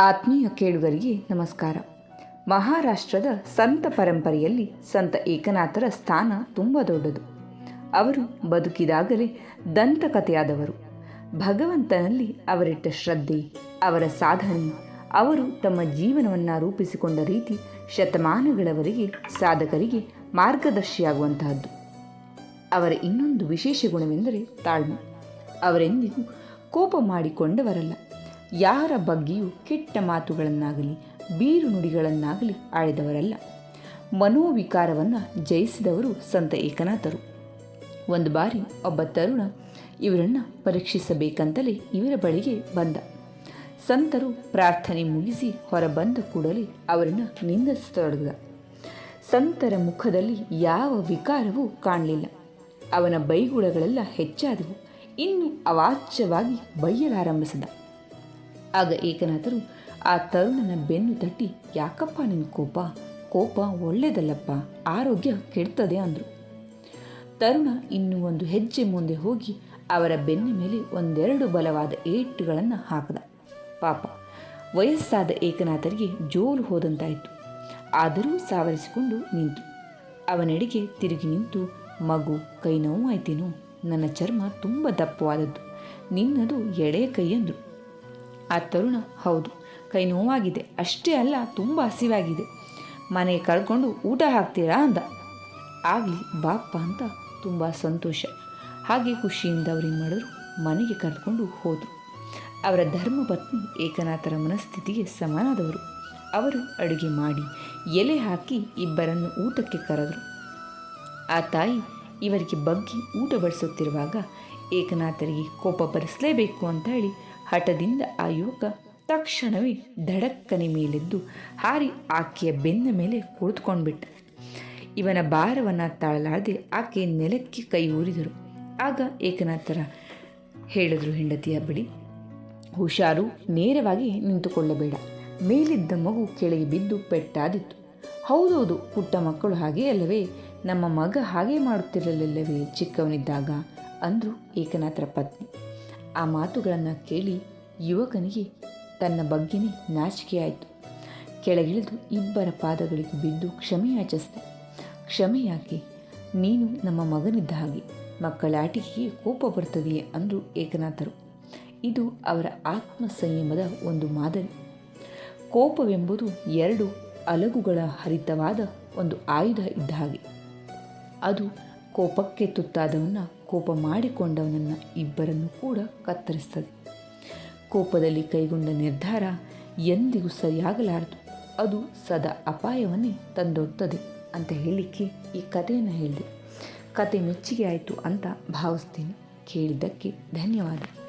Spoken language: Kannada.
ಆತ್ಮೀಯ ಕೇಳುಗರಿಗೆ ನಮಸ್ಕಾರ. ಮಹಾರಾಷ್ಟ್ರದ ಸಂತ ಪರಂಪರೆಯಲ್ಲಿ ಸಂತ ಏಕನಾಥರ ಸ್ಥಾನ ತುಂಬ ದೊಡ್ಡದು. ಅವರು ಬದುಕಿದಾಗಲೇ ದಂತಕಥೆಯಾದವರು. ಭಗವಂತನಲ್ಲಿ ಅವರಿಟ್ಟ ಶ್ರದ್ಧೆ, ಅವರ ಸಾಧನೆ, ಅವರು ತಮ್ಮ ಜೀವನವನ್ನು ರೂಪಿಸಿಕೊಂಡ ರೀತಿ ಶತಮಾನಗಳವರೆಗೆ ಸಾಧಕರಿಗೆ ಮಾರ್ಗದರ್ಶಿಯಾಗುವಂತಹದ್ದು. ಅವರ ಇನ್ನೊಂದು ವಿಶೇಷ ಗುಣವೆಂದರೆ ತಾಳ್ಮೆ. ಅವರೆಂದಿಗೂ ಕೋಪ ಮಾಡಿಕೊಂಡವರಲ್ಲ. ಯಾರ ಬಗ್ಗೆಯೂ ಕೆಟ್ಟ ಮಾತುಗಳನ್ನಾಗಲಿ, ಬೀರು ನುಡಿಗಳನ್ನಾಗಲಿ ಆಡಿದವರಲ್ಲ ಮನೋವಿಕಾರವನ್ನು ಜಯಿಸಿದವರು ಸಂತ ಏಕನಾಥರು. ಒಂದು ಬಾರಿ ಒಬ್ಬ ತರುಣ ಇವರನ್ನು ಪರೀಕ್ಷಿಸಬೇಕಂತಲೇ ಇವರ ಬಳಿಗೆ ಬಂದ. ಸಂತರು ಪ್ರಾರ್ಥನೆ ಮುಗಿಸಿ ಹೊರಬಂದ ಕೂಡಲೇ ಅವರನ್ನು ನಿಂದಿಸತೊಡಗಿದ. ಸಂತರ ಮುಖದಲ್ಲಿ ಯಾವ ವಿಕಾರವೂ ಕಾಣಲಿಲ್ಲ. ಅವನ ಬೈಗುಳಗಳೆಲ್ಲ ಹೆಚ್ಚಾದವು. ಇನ್ನು ಅವಾಚ್ಯವಾಗಿ ಬೈಯಲಾರಂಭಿಸಿದ. ಆಗ ಏಕನಾಥರು ಆ ತರುಣನ ಬೆನ್ನು ತಟ್ಟಿ, ಯಾಕಪ್ಪ ನಿನ್ನ ಕೋಪ? ಕೋಪ ಒಳ್ಳೆಯದಲ್ಲಪ್ಪ ಆರೋಗ್ಯ ಕೆಡ್ತದೆ ಅಂದರು. ತರುಣ ಇನ್ನೂ ಒಂದು ಹೆಜ್ಜೆ ಮುಂದೆ ಹೋಗಿ ಅವರ ಬೆನ್ನ ಮೇಲೆ ಒಂದೆರಡು ಬಲವಾದ ಏಟುಗಳನ್ನು ಹಾಕದ. ಪಾಪ, ವಯಸ್ಸಾದ ಏಕನಾಥರಿಗೆ ಜೋಲು ಹೋದಂತಾಯಿತು. ಆದರೂ ಸಾವರಿಸಿಕೊಂಡು ನಿಂತು. ಅವನೆಡೆಗೆ ತಿರುಗಿ ನಿಂತು, ಮಗು, ಕೈ ನೋವು ಆಯ್ತೇನೋ ನನ್ನ ಚರ್ಮ ತುಂಬ ದಪ್ಪವಾದದ್ದು. ನಿನ್ನದು ಎಡೆ ಕೈ ಅಂದರು. ಆ ತರುಣ, ಹೌದು, ಕೈ ನೋವಾಗಿದೆ. ಅಷ್ಟೇ ಅಲ್ಲ, ತುಂಬ ಹಸಿವಾಗಿದೆ. ಮನೆಗೆ ಕಳ್ಕೊಂಡು ಊಟ ಹಾಕ್ತೀರಾ ಅಂದ. ಆಗಲಿ, ಬಾಪ್ಪ ಅಂತ ತುಂಬ ಸಂತೋಷ. ಹಾಗೆ ಖುಷಿಯಿಂದ ಅವ್ರೇನು ಮಾಡಿದ್ರು? ಮನೆಗೆ ಕರೆದುಕೊಂಡು ಹೋದರು. ಅವರ ಧರ್ಮಪತ್ನಿ ಏಕನಾಥರ ಮನಸ್ಥಿತಿಗೆ ಸಮನಾದವರು. ಅವರು ಅಡುಗೆ ಮಾಡಿ ಎಲೆ ಹಾಕಿ ಇಬ್ಬರನ್ನು ಊಟಕ್ಕೆ ಕರೆದರು. ಆ ತಾಯಿ ಇವರಿಗೆ ಬಗ್ಗಿ ಊಟ ಬಡಿಸುತ್ತಿರುವಾಗ ಏಕನಾಥರಿಗೆ ಕೋಪ ಬರೆಸಲೇಬೇಕು ಅಂತ ಹೇಳಿ ಹಠದಿಂದ ಆ ಯುವಕ ತಕ್ಷಣವೇ ಧಡಕ್ಕನೆ ಮೇಲೆದ್ದು ಹಾರಿ ಆಕೆಯ ಬೆನ್ನ ಮೇಲೆ ಕುಳಿತುಕೊಂಡ್ಬಿಟ್ಟ. ಇವನ ಭಾರವನ್ನು ತಾಳಲಾರದೆ ಆಕೆ ನೆಲಕ್ಕೆ ಕೈ ಊರಿದರು. ಆಗ ಏಕನಾಥರ ಹೇಳಿದರು ಹೆಂಡತಿಯ ಬಳಿ, ಹುಷಾರು, ನೇರವಾಗಿ ನಿಂತುಕೊಳ್ಳಬೇಡ. ಮೇಲಿದ್ದ ಮಗು ಕೆಳಗೆ ಬಿದ್ದು ಪೆಟ್ಟಾದಿತ್ತು. ಹೌದೌದು, ಪುಟ್ಟ ಮಕ್ಕಳು ಹಾಗೇ ಅಲ್ಲವೇ? ನಮ್ಮ ಮಗ ಹಾಗೆ ಮಾಡುತ್ತಿರಲಿಲ್ಲವೇ ಚಿಕ್ಕವನಿದ್ದಾಗ? ಅಂದರು ಏಕನಾಥರ ಪತ್ನಿ. ಆ ಮಾತುಗಳನ್ನು ಕೇಳಿ ಯುವಕನಿಗೆ ತನ್ನ ಬಗ್ಗೆನೇ ನಾಚಿಕೆಯಾಯಿತು. ಕೆಳಗಿಳಿದು ಇಬ್ಬರ ಪಾದಗಳಿಗೆ ಬಿದ್ದು ಕ್ಷಮೆ ಕ್ಷಮೆಯಾಕೆ ಕ್ಷಮೆ ಯಾಕೆ? ನೀನು ನಮ್ಮ ಮಗನಿದ್ದ ಹಾಗೆ. ಮಕ್ಕಳ ಆಟಿಕೆಗೆ ಕೋಪ ಬರ್ತದೆಯೇ ಅಂದರು ಏಕನಾಥರು. ಇದು ಅವರ ಆತ್ಮ ಸಂಯಮದ ಒಂದು ಮಾದರಿ. ಕೋಪವೆಂಬುದು ಎರಡು ಅಲಗುಗಳ ಹರಿತವಾದ ಒಂದು ಆಯುಧ ಇದ್ದ ಹಾಗೆ. ಅದು ಕೋಪಕ್ಕೆ ತುತ್ತಾದವನ್ನ ಕೋಪ ಮಾಡಿಕೊಂಡವನನ್ನು ಇಬ್ಬರನ್ನು ಕೂಡ ಕತ್ತರಿಸ್ತದೆ. ಕೋಪದಲ್ಲಿ ಕೈಗೊಂಡ ನಿರ್ಧಾರ ಎಂದಿಗೂ ಸರಿಯಾಗಲಾರದು. ಅದು ಸದಾ ಅಪಾಯವನ್ನೇ ತಂದೊಡ್ತದೆ ಅಂತ ಹೇಳಲಿಕ್ಕೆ ಈ ಕಥೆಯನ್ನು ಹೇಳಿದೆ. ಕತೆ ಮೆಚ್ಚುಗೆ ಆಯಿತು ಅಂತ ಭಾವಿಸ್ತೀನಿ. ಕೇಳಿದ್ದಕ್ಕೆ ಧನ್ಯವಾದ.